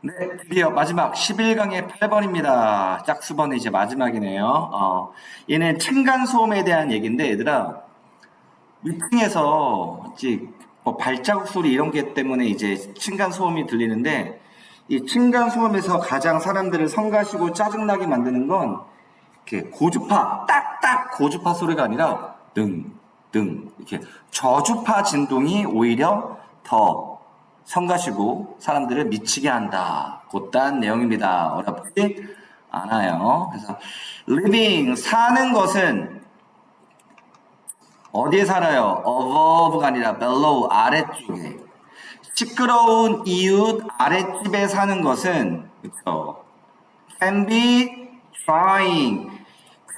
네, 드디어 마지막 11강의 8번입니다. 짝수번은 이제 마지막이네요. 어, 얘는 층간소음에 대한 얘기인데, 얘들아, 위층에서 뭐 발자국 소리 이런 게 때문에 이제 층간소음이 들리는데, 이 층간소음에서 가장 사람들을 성가시고 짜증나게 만드는 건, 이렇게 고주파, 딱딱 고주파 소리가 아니라, 등, 등, 이렇게 저주파 진동이 오히려 더 성가시고 사람들을 미치게 한다. 곧단 내용입니다. 어렵지 않아요. 그래서 living 사는 것은 어디에 살아요? above가 아니라 below 아래쪽에 시끄러운 이웃 아랫집에 사는 것은 그렇죠. can be trying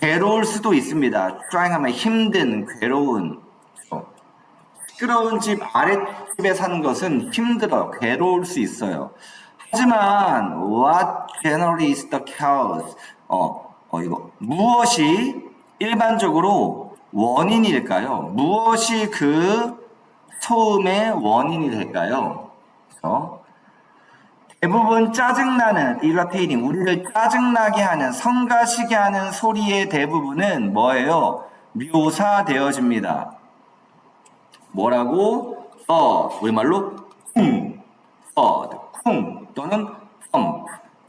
괴로울 수도 있습니다. trying 하면 힘든 괴로운 그렇죠. 시끄러운 집 아랫 집에 사는 것은 힘들어, 괴로울 수 있어요. 하지만 what generally is the cause? 어, 어 이거 무엇이 일반적으로 원인일까요? 무엇이 그 소음의 원인이 될까요? 그래서 대부분 짜증나는 irritating 우리를 짜증나게 하는 성가시게 하는 소리의 대부분은 뭐예요? 묘사되어집니다. 뭐라고? 어, 우리말로 쿵, 어, 쿵 또는 엄,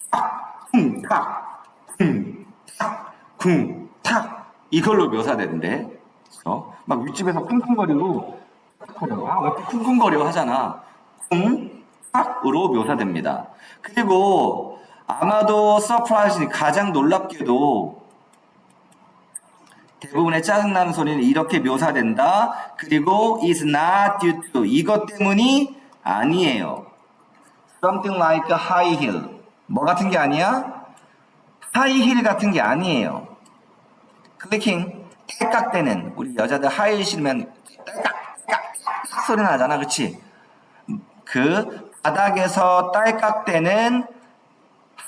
탁, 쿵, 탁, 쿵, 탁, 쿵, 탁 이걸로 묘사되는데, 그래서 막 윗집에서 쿵쿵거리고 아, 왜 이렇게 쿵쿵거려 하잖아. 쿵, 탁으로 묘사됩니다. 그리고 아마도 서프라이즈니 가장 놀랍게도 대부분의 짜증나는 소리는 이렇게 묘사된다. 그리고 is not due to 이것 때문이 아니에요. something like a high heel. 뭐 같은 게 아니야? high heel 같은 게 아니에요. 클리킹 딸깍대는 우리 여자들 하이 힐 신으면 딸깍 딸깍 소리 나잖아. 그치? 그 바닥에서 딸깍대는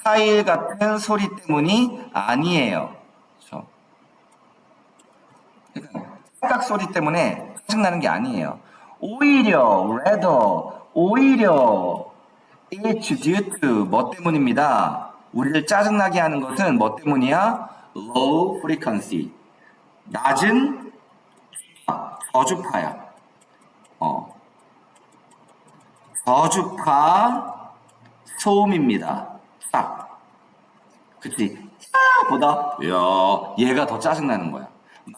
하이 힐 같은 소리 때문이 아니에요. 생각 소리 때문에 짜증나는 게 아니에요. 오히려, rather, 오히려, it's due to 뭐 때문입니다. 우리를 짜증나게 하는 것은 뭐 때문이야? low frequency. 낮은 아, 저주파야. 어. 저주파 소음입니다. 딱. 그치? 야! 보다, 야, 얘가 더 짜증나는 거야.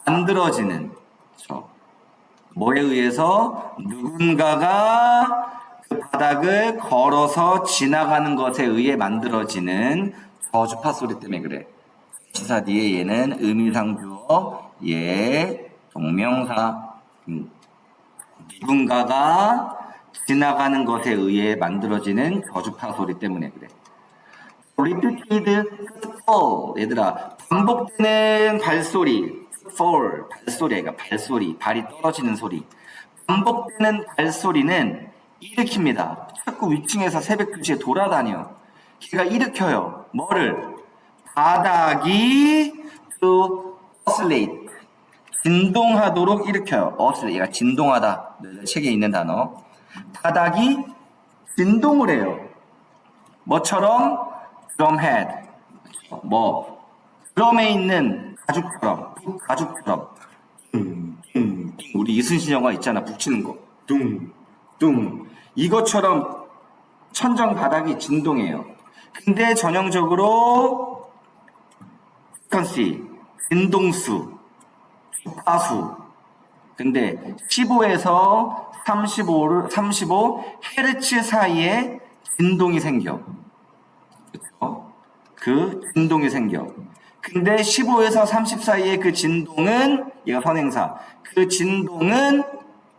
만들어지는, 저, 뭐에 의해서 누군가가 그 바닥을 걸어서 지나가는 것에 의해 만들어지는 저주파 소리 때문에 그래. 지사 뒤에 얘는 의미상 주어, 얘 동명사. 음, 누군가가 지나가는 것에 의해 만들어지는 저주파 소리 때문에 그래. repeated fall 얘들아 반복되는 발소리 fall 발소리 그러니까 발소리 발이 떨어지는 소리. 반복되는 발소리는 일으킵니다. 자꾸 위층에서 새벽 2시에 돌아다녀. 걔가 일으켜요. 뭐를? 바닥이 to oscillate. 진동하도록 일으켜요. oscillate 얘가 진동하다. 책에 있는 단어. 바닥이 진동을 해요. 뭐처럼? 드럼 헤드 뭐? 드럼에 있는 가죽처럼 가죽처럼 둥, 둥, 둥. 우리 이순신 영화 있잖아 북치는 거 둥둥 이것처럼 천정 바닥이 진동해요 근데 전형적으로 프리퀀시 진동수 주파수 근데 15에서 35, 35 헤르츠 사이에 진동이 생겨? 그 진동이 생겨. 근데 15에서 30 사이의 그 진동은 얘가 선행사. 그 진동은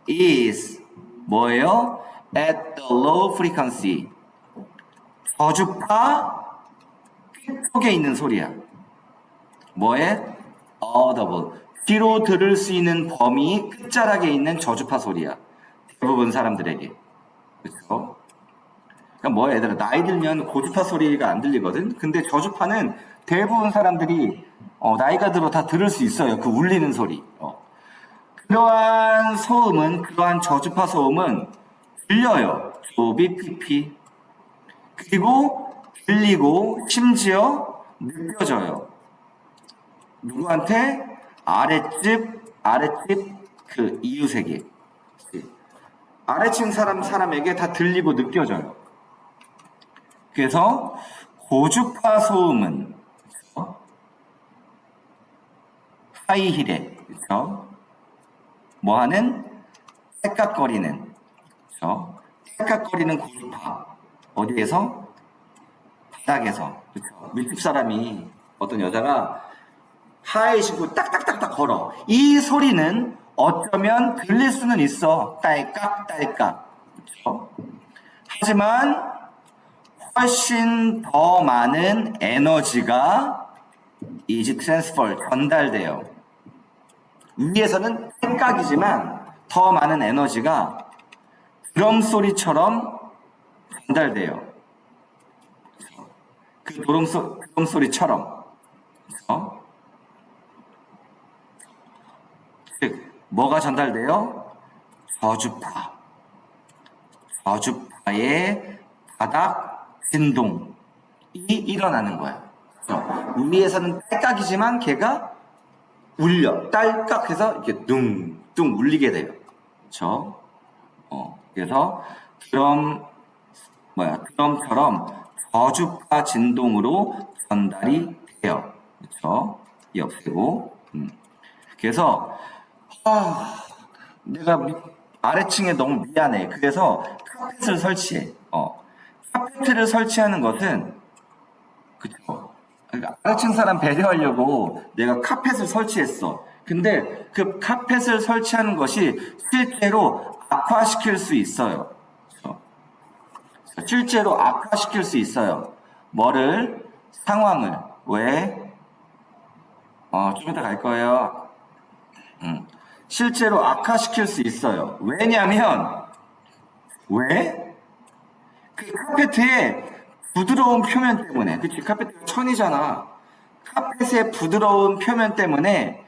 is 뭐예요? at the low frequency. 저주파 끝쪽에 있는 소리야. 뭐에? audible. 귀로 들을 수 있는 범위 끝자락에 있는 저주파 소리야. 대부분 사람들에게. 그렇죠? 그러니까 뭐야 얘들아 나이 들면 고주파 소리가 안 들리거든 근데 저주파는 대부분 사람들이 어, 나이가 들어 다 들을 수 있어요 그 울리는 소리 어. 그러한 소음은 그러한 저주파 소음은 들려요 조비 피피 그리고 들리고 심지어 느껴져요. 누구한테? 아랫집, 아랫집 그 이웃에게. 아래층 사람, 사람에게 다 들리고 느껴져요. 그래서 고주파 소음은 그쵸? 하이힐에 그렇죠? 뭐하는 딸깍거리는 그렇죠? 딸깍거리는 고주파 어디에서 바닥에서 그렇죠? 밀집 사람이 어떤 여자가 하이 신고 딱딱딱딱 걸어 이 소리는 어쩌면 들릴 수는 있어 딸깍 딸깍 그렇죠? 하지만 훨씬 더 많은 에너지가 이지 트랜스퍼 전달돼요. 위에서는 생각이지만 더 많은 에너지가 드럼 소리처럼 전달돼요. 그 드럼, 소, 드럼 소리처럼. 그래서 즉 뭐가 전달돼요? 저주파. 저주파의 바닥 진동이 일어나는. 그래서 위에서는 딸깍이지만 걔가 울려 딸깍 해서 이렇게 둥둥 울리게 돼요. 그렇죠? 어, 그래서 드럼 뭐야 드럼처럼 저주파 진동으로 전달이 돼요. 그렇죠? 이 없애고 음. 그래서 아 내가 미- 아래층에 너무 미안해. 그래서 카펫을 설치해. 어. 카페트를 설치하는 것은 그쵸 아래층 사람 배려하려고 내가 카펫을 설치했어. 근데 그 카펫을 설치하는 것이 실제로 악화시킬 수 있어요. 실제로 악화시킬 수 있어요. 뭐를 상황을 왜? 어, 좀 이따 갈 거예요. 음. 실제로 악화시킬 수 있어요. 왜냐면 왜? 그 카페트의 부드러운 표면 때문에, 그치? 카페트가 천이잖아. 카펫의 부드러운 표면 때문에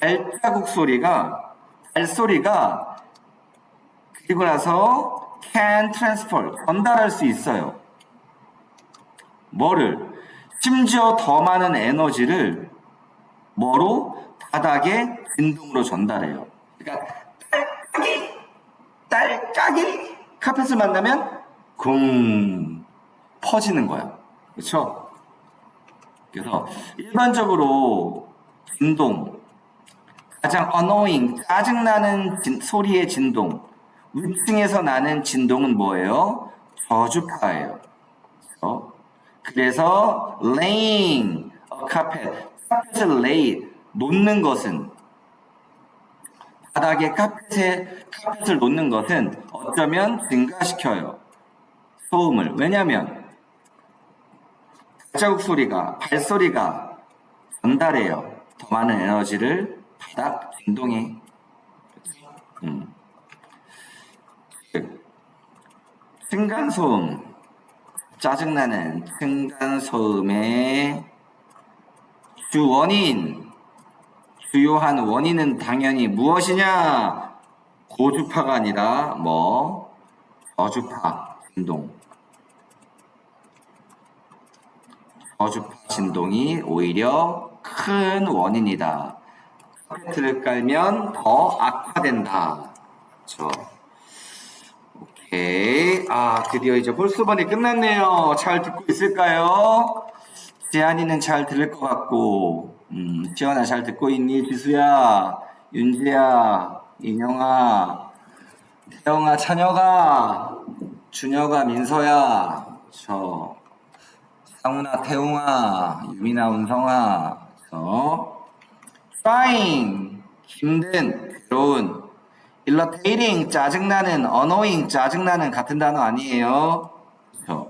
발자국 소리가, 발소리가, 그리고 나서 can transfer, 전달할 수 있어요. 뭐를? 심지어 더 많은 에너지를 뭐로? 바닥에 진동으로 전달해요. 그러니까 딸깍이, 딸깍이 카펫을 만나면 쿵 퍼지는 거야. 그렇죠? 그래서 일반적으로 진동 가장 annoying 짜증나는 진- 소리의 진동 위층에서 나는 진동은 뭐예요? 저주파예요. 그래서, 그래서 laying a carpet 카펫을 lay 놓는 것은 바닥에 카펫에 카펫을 놓는 것은 어쩌면 증가시켜요. 소음을. 왜냐하면 발자국 소리가 발소리가 전달해요. 더 많은 에너지를 바닥 진동에. 음. 층간 소음. 짜증나는 층간 소음의 주 원인. 주요한 원인은 당연히 무엇이냐? 고주파가 아니라 뭐 저주파 진동. 저주파 진동이 오히려 큰 원인이다. 카페트를 깔면 더 악화된다. 저 오케이. 아 드디어 이제 홀수번이 끝났네요. 잘 듣고 있을까요? 지한이는 잘 들을 것 같고, 음, 지원아 잘 듣고 있니? 지수야, 윤지야, 인영아, 태영아, 찬혁아, 준혁아, 민서야, 저, 상훈아, 태웅아, 유민아, 운성아, 저, trying, 힘든, 괴로운, irritating, 짜증나는, annoying, 짜증나는 같은 단어 아니에요? 저,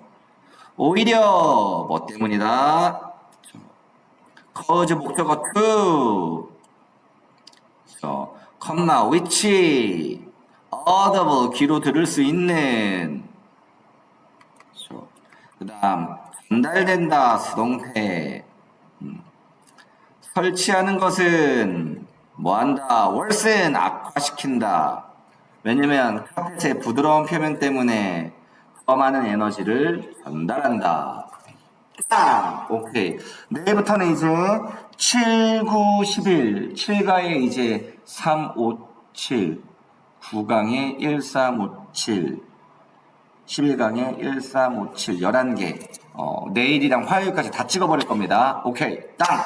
오히려 뭐 때문이다? cause 목적어 to. 저 컴마 which audible 귀로 들을 수 있는. 그 다음 전달된다 수동태 음. 설치하는 것은 뭐한다 worsen 악화시킨다 왜냐면 카펫의 부드러운 표면 때문에 더 많은 에너지를 전달한다. 땅! 오케이. 내일부터는 이제 7, 9, 11, 7가에 이제 3, 5, 7, 9강에 1, 3, 5, 7, 11강에 1, 3, 5, 7, 11개. 어, 내일이랑 화요일까지 다 찍어버릴 겁니다. 오케이. 땅!